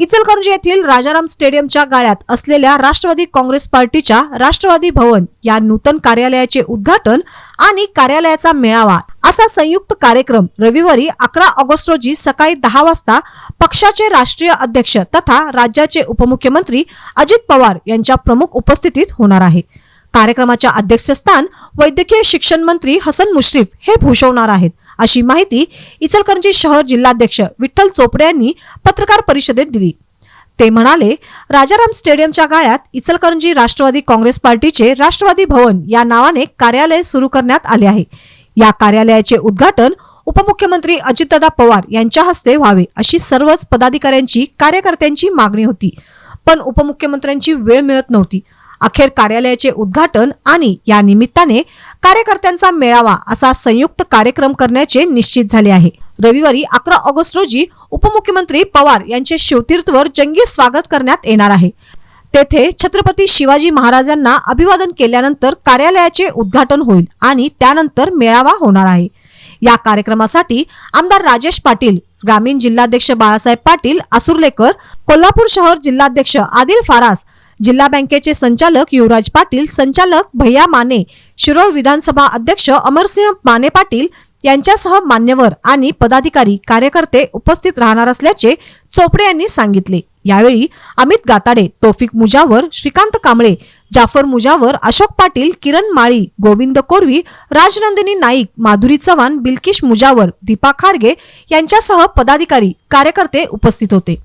इचलकरंजी येथील राजाराम स्टेडियमच्या गाळ्यात असलेल्या राष्ट्रवादी काँग्रेस पार्टीच्या राष्ट्रवादी भवन या नूतन कार्यालयाचे उद्घाटन आणि कार्यालयाचा मेळावा असा संयुक्त कार्यक्रम रविवारी अकरा ऑगस्ट रोजी सकाळी दहा वाजता पक्षाचे राष्ट्रीय अध्यक्ष तथा राज्याचे उपमुख्यमंत्री अजित पवार यांच्या प्रमुख उपस्थितीत होणार आहे. कार्यक्रमाच्या अध्यक्षस्थान वैद्यकीय शिक्षण मंत्री हसन मुश्रीफ हे भूषवणार आहेत. अशी माहिती इचलकरंजी शहर जिल्हाध्यक्ष विठ्ठल चोपडे यांनी पत्रकार परिषदेत दिली. ते म्हणाले राजाराम स्टेडियमच्या गाळ्यात इचलकरंजी राष्ट्रवादी काँग्रेस पार्टीचे राष्ट्रवादी भवन या नावाने कार्यालय सुरू करण्यात आले आहे. या कार्यालयाचे उद्घाटन उपमुख्यमंत्री अजितदादा पवार यांच्या हस्ते व्हावे अशी सर्वच पदाधिकाऱ्यांची कार्यकर्त्यांची मागणी होती. पण उपमुख्यमंत्र्यांची वेळ मिळत नव्हती. अखेर कार्यालयाचे उद्घाटन आणि या निमित्ताने कार्यकर्त्यांचा मेळावा असा संयुक्त कार्यक्रम करण्याचे निश्चित झाले आहे. रविवारी अकरा ऑगस्ट रोजी उपमुख्यमंत्री पवार यांचे शिवतीर्थवर जंगी स्वागत करण्यात येणार आहे. तेथे छत्रपती शिवाजी महाराजांना अभिवादन केल्यानंतर कार्यालयाचे उद्घाटन होईल आणि त्यानंतर मेळावा होणार आहे. या कार्यक्रमासाठी आमदार राजेश पाटील ग्रामीण जिल्हाध्यक्ष बाळासाहेब पाटील आसुर्लेकर कोल्हापूर शहर जिल्हाध्यक्ष आदिल फारास जिल्हा बँकेचे संचालक युवराज पाटील संचालक भैया माने शिरोळ विधानसभा अध्यक्ष अमरसिंह माने पाटील यांच्यासह मान्यवर आणि पदाधिकारी कार्यकर्ते उपस्थित राहणार असल्याचे चोपडे यांनी सांगितले. यावेळी अमित गाताडे तोफिक मुजावर श्रीकांत कांबळे जाफर मुजावर अशोक पाटील किरण माळी गोविंद कोरवी राजनंदिनी नाईक माधुरी चव्हाण बिल्किश मुजावर दीपा खारगे यांच्यासह पदाधिकारी कार्यकर्ते उपस्थित होते.